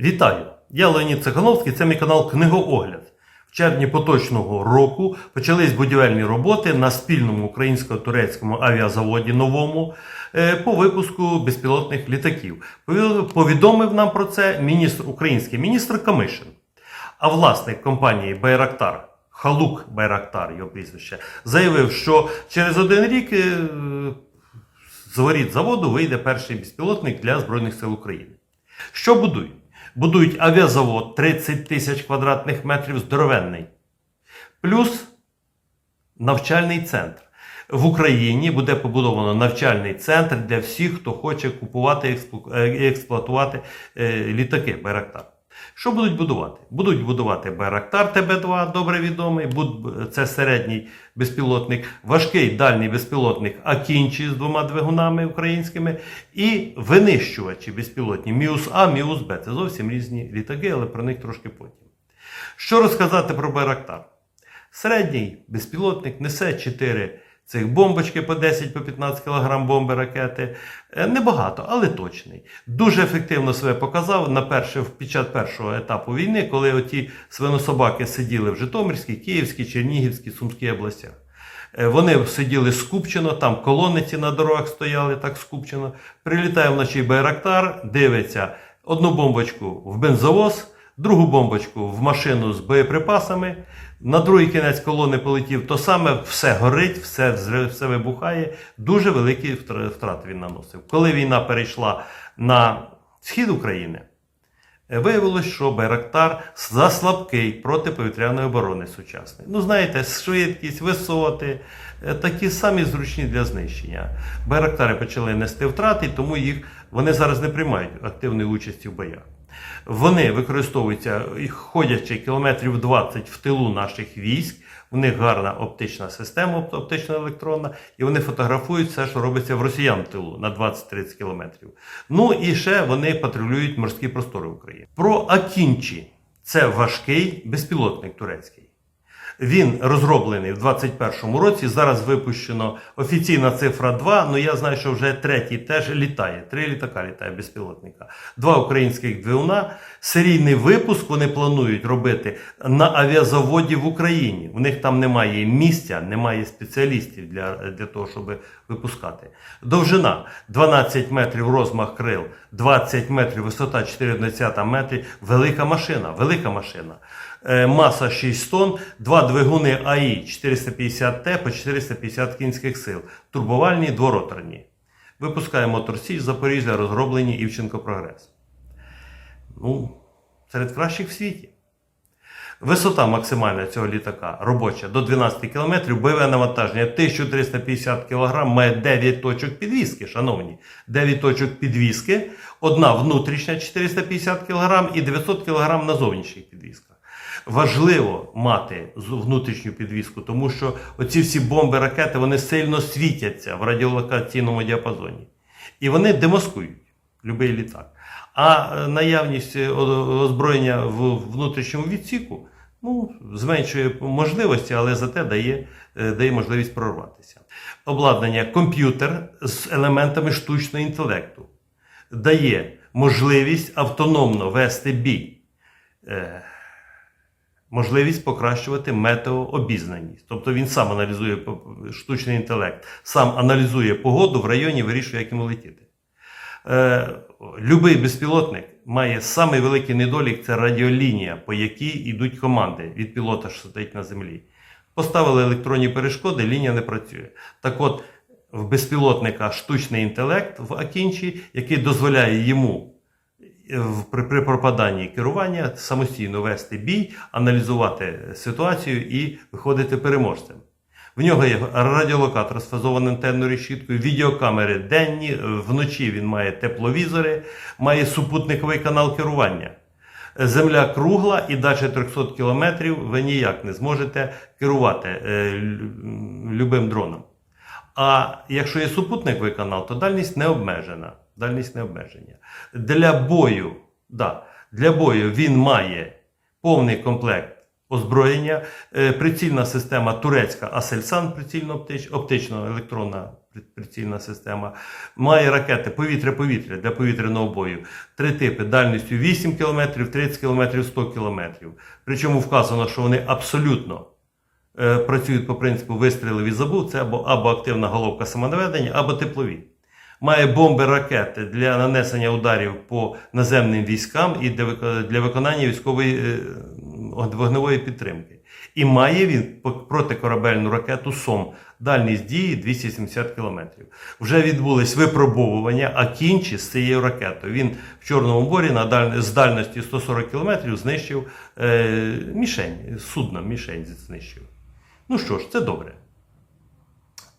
Вітаю! Я Леонід Цехановський, це мій канал Книгоогляд. В червні поточного року почались будівельні роботи на спільному українсько-турецькому авіазаводі новому е, по випуску безпілотних літаків. Повідомив нам про це міністр, український міністр Камишин. А власник компанії Байрактар, Халук Байрактар, його прізвище, заявив, що через один рік е, з воріт заводу вийде перший безпілотник для Збройних сил України. Що будують? Будують авіазавод 30 тисяч квадратних метрів здоровенний. Плюс навчальний центр. В Україні буде побудовано навчальний центр для всіх, хто хоче купувати і е, експлуатувати е, літаки Байрактар. Що будуть будувати? Будуть будувати Байрактар ТБ2, добре відомий, це середній безпілотник, важкий дальній безпілотник Акінчі з двома двигунами українськими, і винищувачі безпілотні Міус А, Міус Б. Це зовсім різні літаки, але про них трошки потім. Що розказати про Байрактар? Середній безпілотник несе 4 цих бомбочки по 10 по 15 кг бомби ракети. Е, Небагато, але точний. Дуже ефективно себе показав на перше, під час першого етапу війни, коли оті свинособаки сиділи в Житомирській, Київській, Чернігівській, Сумській областях. Е, Вони сиділи скупчено, там колони ці на дорогах стояли так скупчено. Прилітає вночі Байрактар, дивиться одну бомбочку в бензовоз, другу бомбочку в машину з боєприпасами. На другий кінець колони полетів, то саме все горить, все, все вибухає. Дуже великі втр- втрати він наносив. Коли війна перейшла на схід України, Е, Виявилось, що Байрактар заслабкий протиповітряної оборони сучасний. Ну, знаєте, швидкість, висоти, е, такі самі зручні для знищення. Байрактари почали нести втрати, тому їх вони зараз не приймають активної участі в боях. Вони використовуються, ходячи кілометрів 20 в тилу наших військ. У них гарна оптична система, оп- оптично електронна, і вони фотографують все, що робиться в росіян тилу на 20-30 кілометрів. Ну і ще вони патрулюють морські простори України. Про Акінчі це важкий безпілотник турецький. Він розроблений в 2021 році. Зараз випущено офіційна цифра 2. Ну я знаю, що вже третій теж літає. Три літака літає безпілотника. Два українських двигуна. Серійний випуск вони планують робити на авіазаводі в Україні. У них там немає місця, немає спеціалістів для, для того, щоб випускати. Довжина 12 метрів розмах крил, 20 метрів, висота 4,1 метрів. Велика машина, велика машина. Е, Маса 6 тонн, два двигуни АІ 450Т по 450 кінських сил, турбовальні, двороторні. Випускає мотор Січ Запоріжжя, розроблені Івченко Прогрес. Ну, серед кращих в світі. Висота максимальна цього літака робоча до 12 км, бойове навантаження 1350 кг, має 9 точок підвіски, шановні. 9 точок підвіски, одна внутрішня 450 кг і 900 кг на зовнішніх підвісках. Важливо мати внутрішню підвіску, тому що оці всі бомби, ракети вони сильно світяться в радіолокаційному діапазоні. І вони демаскують будь-який літак. А е, наявність е, озброєння в внутрішньому відсіку ну, зменшує можливості, але зате дає, е, дає можливість прорватися. Обладнання комп'ютер з елементами штучного інтелекту дає можливість автономно вести бій. Можливість покращувати метеообізнаність. Тобто він сам аналізує штучний інтелект, сам аналізує погоду в районі, вирішує, як йому летіти. Е, любий безпілотник має самий великий недолік це радіолінія, по якій йдуть команди від пілота, що стоїть на землі. Поставили електронні перешкоди, лінія не працює. Так от, в безпілотника штучний інтелект в Акінчі, який дозволяє йому при, при пропаданні керування самостійно вести бій, аналізувати ситуацію і виходити переможцем. В нього є радіолокатор з фазованою антенною решіткою, відеокамери денні, вночі він має тепловізори, має супутниковий канал керування. Земля кругла і далі 300 кілометрів ви ніяк не зможете керувати е, любим дроном. А якщо є супутниковий канал, то дальність не обмежена. Дальність не обмеження. Для бою, да, для бою він має повний комплект озброєння, е, прицільна система турецька Аселсан, прицільно оптично електронна прицільна система, має ракети повітря-повітря для повітряного бою. Три типи дальністю 8 км, 30 км, 100 км. Причому вказано, що вони абсолютно е, працюють по принципу вистрілив і забув. Це або, або активна головка самонаведення, або теплові. Має бомби ракети для нанесення ударів по наземним військам і для, виконання військової е, вогневої підтримки. І має він протикорабельну ракету СОМ, дальність дії 270 км. Вже відбулись випробовування, а кінчі з цією ракетою. Він в Чорному морі на даль... з дальності 140 км знищив е, мішень, судно мішень знищив. Ну що ж, це добре.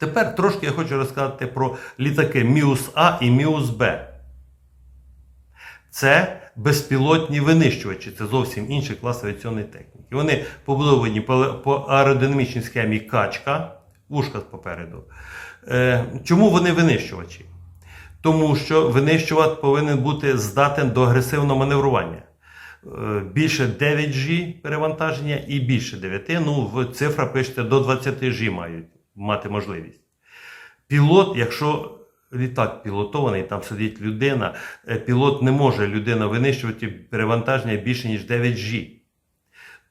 Тепер трошки я хочу розказати про літаки Міус А і Міус Б. Це безпілотні винищувачі, це зовсім інший клас авіаційної техніки. Вони побудовані по, аеродинамічній схемі качка, вушка попереду. Е, чому вони винищувачі? Тому що винищувач повинен бути здатен до агресивного маневрування. Е, Більше 9G перевантаження і більше 9. Ну, в цифра пишете до 20G мають мати можливість. Пілот, якщо літак пілотований, там сидить людина, е, пілот не може людина винищувати перевантаження більше, ніж 9G.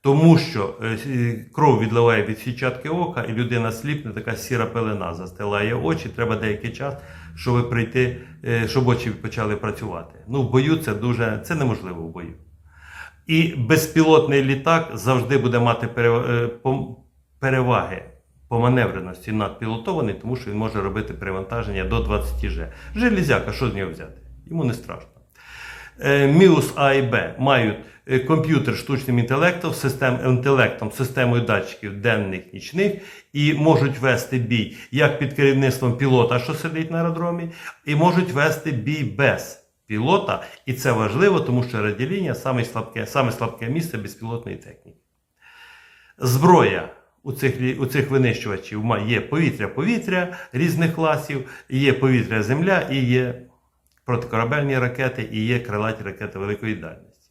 Тому що е, кров відливає від сітчатки ока, і людина сліпне, така сіра пелена застилає очі. Треба деякий час, щоб прийти, е, щоб очі почали працювати. Ну, в бою це дуже це неможливо в бою. І безпілотний літак завжди буде мати е, переваги по маневреності над пілотований, тому що він може робити перевантаження до 20 G. Железяка, що з нього взяти? Йому не страшно. Е, Міус А і Б мають е, комп'ютер штучним інтелектом, систем, інтелектом, системою датчиків денних, нічних, і можуть вести бій як під керівництвом пілота, що сидить на аеродромі, і можуть вести бій без пілота. І це важливо, тому що радіолінія саме слабке, саме слабке місце безпілотної техніки. Зброя у цих, у цих винищувачів є повітря-повітря різних класів, є повітря-земля і є протикорабельні ракети і є крилаті ракети великої дальності.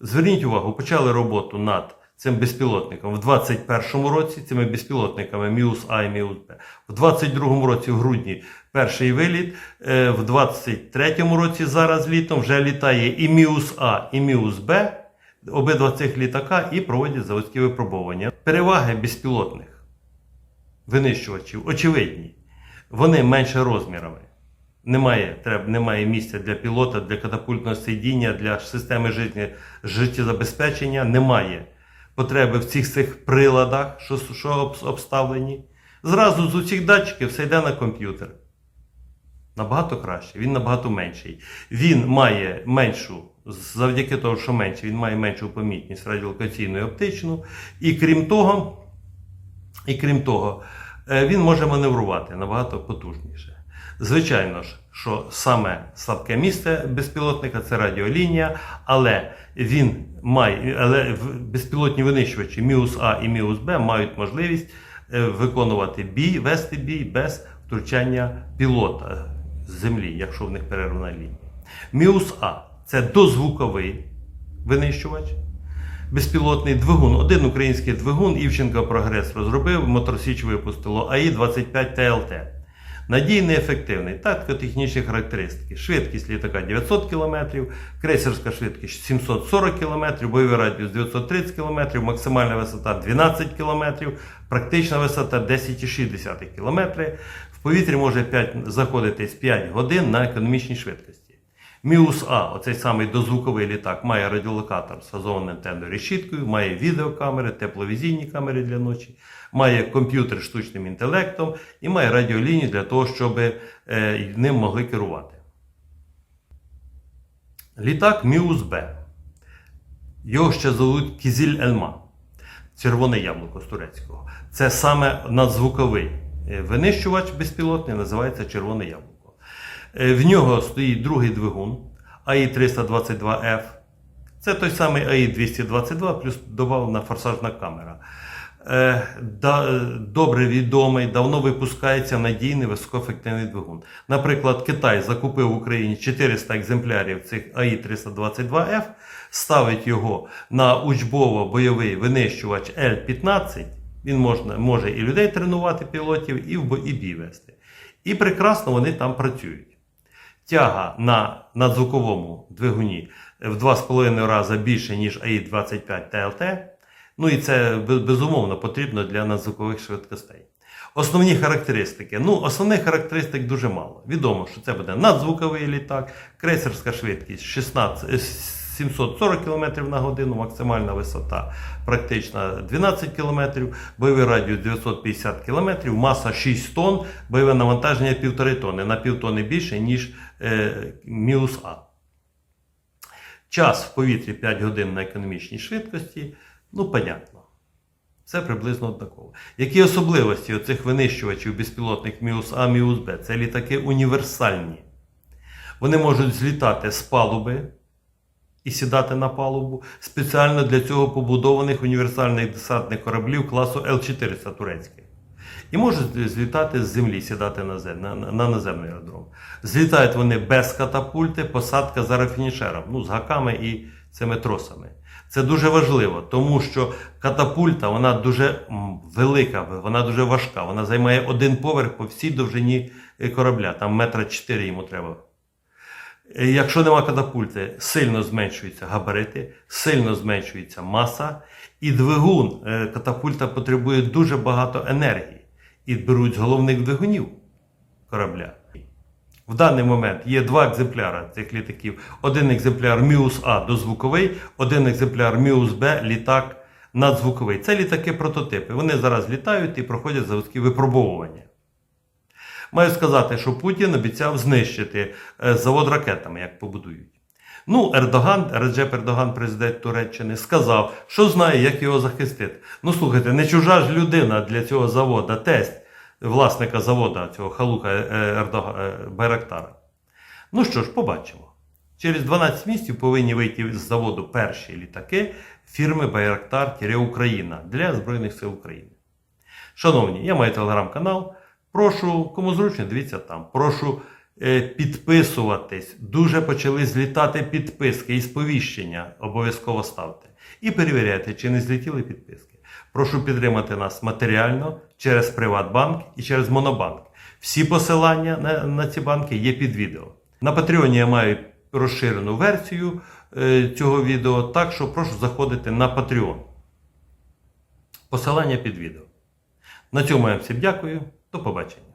Зверніть увагу, почали роботу над цим безпілотником в 2021 році, цими безпілотниками Міус А і Міус Б. В 2022 році, в грудні, перший виліт. Е, В 2023 році, зараз літом, вже літає і Міус А, і Міус Б. Обидва цих літака і проводять заводські випробування. Переваги безпілотних винищувачів очевидні. Вони менше розмірами. Немає, треб, немає місця для пілота, для катапультного сидіння, для системи життєзабезпечення. Немає потреби в цих цих приладах, що, що обставлені. Зразу з усіх датчиків все йде на комп'ютер. Набагато краще, він набагато менший. Він має меншу, завдяки тому, що менший, він має меншу помітність радіолокаційну і оптичну. І крім того, і крім того, е, він може маневрувати набагато потужніше. Звичайно ж, що саме слабке місце безпілотника це радіолінія, але він має, але безпілотні винищувачі Міус А і Міус Б мають можливість е, виконувати бій, вести бій без втручання пілота з землі, якщо в них перервана лінія. Міус А це дозвуковий винищувач безпілотний двигун. Один український двигун Івченко Прогрес розробив, Моторсіч випустило АІ-25 ТЛТ. Надійний, ефективний, тактико-технічні характеристики. Швидкість літака 900 км, крейсерська швидкість 740 км, бойовий радіус 930 км, максимальна висота 12 км, практична висота 10,6 км. В повітрі може 5, заходити з 5 годин на економічній швидкості. Міус А, оцей самий дозвуковий літак, має радіолокатор з фазованою антенною решіткою, має відеокамери, тепловізійні камери для ночі, має комп'ютер з штучним інтелектом і має радіолінію для того, щоб е, ним могли керувати. Літак Міус Б. Його ще зовуть Кізіль Ельма. Червоне яблуко з турецького. Це саме надзвуковий е, винищувач безпілотний, називається червоне яблуко. Е, В нього стоїть другий двигун АІ-322F. Це той самий АІ-222, плюс добавлена форсажна камера. е, е, добре відомий, давно випускається надійний високоефективний двигун. Наприклад, Китай закупив в Україні 400 екземплярів цих АІ-322Ф, ставить його на учбово-бойовий винищувач Л-15. Він можна, може і людей тренувати пілотів, і в бо- і бій вести. І прекрасно вони там працюють. Тяга на надзвуковому двигуні в 2,5 рази більше, ніж АІ-25 ТЛТ. Ну і це безумовно потрібно для надзвукових швидкостей. Основні характеристики. Ну, основних характеристик дуже мало. Відомо, що це буде надзвуковий літак, крейсерська швидкість 16, е, 740 км на годину, максимальна висота практично 12 км, бойовий радіус 950 км, маса 6 тонн, бойове навантаження 1,5 тонни, на півтони більше, ніж е, Міус А. Час в повітрі 5 годин на економічній швидкості, ну, понятно. Це приблизно однаково. Які особливості оцих винищувачів безпілотних Міус А, Міус Б? Це літаки універсальні. Вони можуть злітати з палуби і сідати на палубу. Спеціально для цього побудованих універсальних десантних кораблів класу Л-400 турецьких. І можуть злітати з землі, сідати на, зем- на, на, на наземний аеродром. Злітають вони без катапульти, посадка за рафінішером, ну, з гаками і цими тросами. Це дуже важливо, тому що катапульта вона дуже велика, вона дуже важка. Вона займає один поверх по всій довжині е, корабля. Там метра 4 йому треба. Е, Якщо нема катапульти, сильно зменшуються габарити, сильно зменшується маса, і двигун е, катапульта потребує дуже багато енергії. І беруть з головних двигунів корабля. В даний момент є два екземпляри цих літаків. Один екземпляр Міус А дозвуковий, один екземпляр Міус Б літак надзвуковий. Це літаки прототипи. Вони зараз літають і проходять заводські випробовування. Маю сказати, що Путін обіцяв знищити е, завод ракетами, як побудують. Ну, Ердоган, Реджеп Ердоган, президент Туреччини, сказав, що знає, як його захистити. Ну, слухайте, не чужа ж людина для цього завода, тесть власника завода, цього халука е, Ердога- е, Байрактара. Ну що ж, побачимо. Через 12 місяців повинні вийти з заводу перші літаки фірми Байрактар Україна для Збройних сил України. Шановні, я маю телеграм-канал. Прошу, кому зручно, дивіться там. Прошу е, підписуватись. Дуже почали злітати підписки і сповіщення. Обов'язково ставте. І перевіряйте, чи не злетіли підписки. Прошу підтримати нас матеріально через Приватбанк і через Монобанк. Всі посилання на, на ці банки є під відео. На Патреоні я маю розширену версію е, цього відео, так що прошу заходити на Patreon. Посилання під відео. На цьому я всім дякую. До побачення.